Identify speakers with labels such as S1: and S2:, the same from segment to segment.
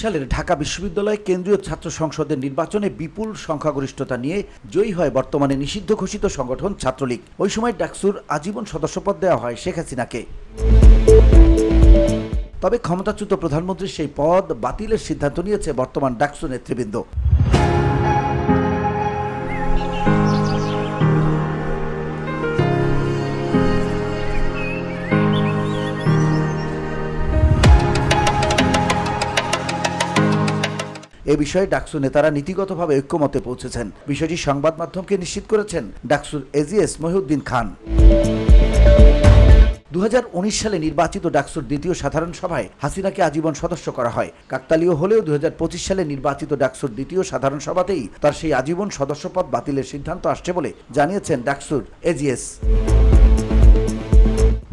S1: সালের ঢাকা বিশ্ববিদ্যালয় কেন্দ্রীয় ছাত্র সংসদের নির্বাচনে বিপুল সংখ্যাগরিষ্ঠতা নিয়ে জয়ী হয় বর্তমানে নিষিদ্ধ ঘোষিত সংগঠন ছাত্রলীগ। ওই সময় ডাকসুর আজীবন সদস্যপদ দেওয়া হয় শেখ হাসিনাকে। তবে ক্ষমতাচ্যুত প্রধানমন্ত্রীর সেই পদ বাতিলের সিদ্ধান্ত নিয়েছে বর্তমান ডাকসু নেতৃবৃন্দ। এ বিষয়ে ডাকসু নেতারা নীতিগতভাবে ঐক্যমতে পৌঁছেছেন। বিষয়টি সংবাদ মাধ্যমকে নিশ্চিত করেছেন ডাকসুর এজিএস মহিউদ্দিন খান। দু হাজার উনিশ সালে নির্বাচিত ডাকসুর দ্বিতীয় সাধারণ সভায় হাসিনাকে আজীবন সদস্য করা হয়। কাকতালীয় হলেও দু হাজার পঁচিশ সালে নির্বাচিত ডাকসুর দ্বিতীয় সাধারণ সভাতেই তার সেই আজীবন সদস্যপদ বাতিলের সিদ্ধান্ত আসছে বলে জানিয়েছেন ডাকসুর এজিএস।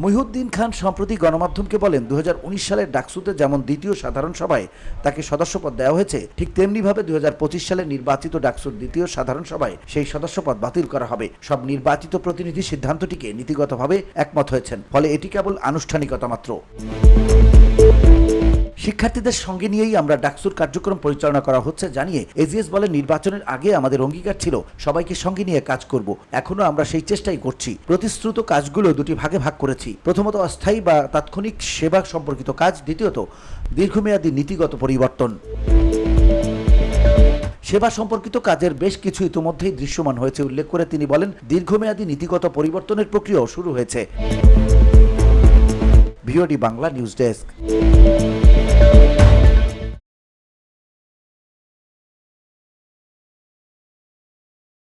S1: মহিউদ্দিন খান সম্প্রতি গণমাধ্যমকে বলেন দু হাজার উনিশ সালের ডাকসুতে যেমন দ্বিতীয় সাধারণ সভায় তাকে সদস্যপদ দেওয়া হয়েছে, ঠিক তেমনিভাবে দু হাজার পঁচিশ সালে নির্বাচিত ডাকসুর দ্বিতীয় সাধারণ সভায় সেই সদস্যপদ বাতিল করা হবে। সব নির্বাচিত প্রতিনিধি সিদ্ধান্তটিকে নীতিগতভাবে একমত হয়েছেন, ফলে এটি কেবল আনুষ্ঠানিকতা মাত্র। শিক্ষার্থীদের সঙ্গে নিয়েই আমরা ডাকসুর কার্যক্রম পরিচালনা করা হচ্ছে জানিয়ে এজিএস বলে নির্বাচনের আগে আমাদের অঙ্গীকার ছিল, সবাইকে সঙ্গে নিয়ে কাজ করব। এখনও আমরা সেই চেষ্টাই করছি। প্রতিশ্রুত কাজগুলো দুটি ভাগে ভাগ করেছি। প্রথমত অস্থায়ী বা তাৎক্ষণিক সেবা সম্পর্কিত কাজ, দ্বিতীয়ত দীর্ঘমেয়াদী নীতিগত পরিবর্তন। সেবা সম্পর্কিত কাজের বেশ কিছু ইতিমধ্যেই দৃশ্যমান হয়েছে উল্লেখ করে তিনি বলেন, দীর্ঘমেয়াদী নীতিগত পরিবর্তনের প্রক্রিয়াও শুরু হয়েছে। VOD Bangla news desk.